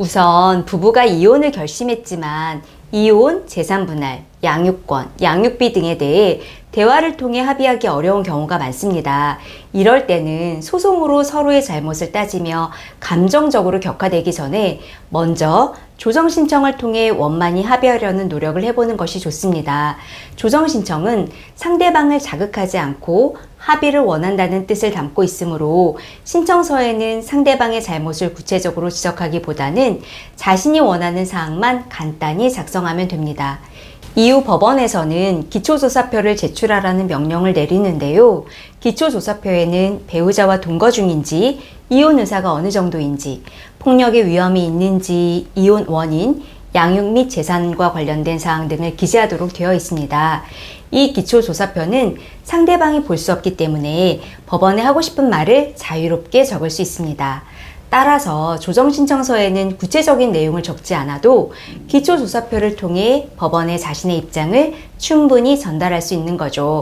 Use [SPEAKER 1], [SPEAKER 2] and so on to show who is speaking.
[SPEAKER 1] 우선 부부가 이혼을 결심했지만 이혼, 재산 분할, 양육권, 양육비 등에 대해 대화를 통해 합의하기 어려운 경우가 많습니다. 이럴 때는 소송으로 서로의 잘못을 따지며 감정적으로 격화되기 전에 먼저 조정 신청을 통해 원만히 합의하려는 노력을 해보는 것이 좋습니다. 조정 신청은 상대방을 자극하지 않고 합의를 원한다는 뜻을 담고 있으므로 신청서에는 상대방의 잘못을 구체적으로 지적하기보다는 자신이 원하는 사항만 간단히 작성하면 됩니다. 이후 법원에서는 기초조사표를 제출하라는 명령을 내리는데요. 기초조사표에는 배우자와 동거 중인지, 이혼 의사가 어느 정도인지, 폭력의 위험이 있는지, 이혼 원인, 양육 및 재산과 관련된 사항 등을 기재하도록 되어 있습니다. 이 기초조사표는 상대방이 볼 수 없기 때문에 법원에 하고 싶은 말을 자유롭게 적을 수 있습니다. 따라서 조정신청서에는 구체적인 내용을 적지 않아도 기초조사표를 통해 법원에 자신의 입장을 충분히 전달할 수 있는 거죠.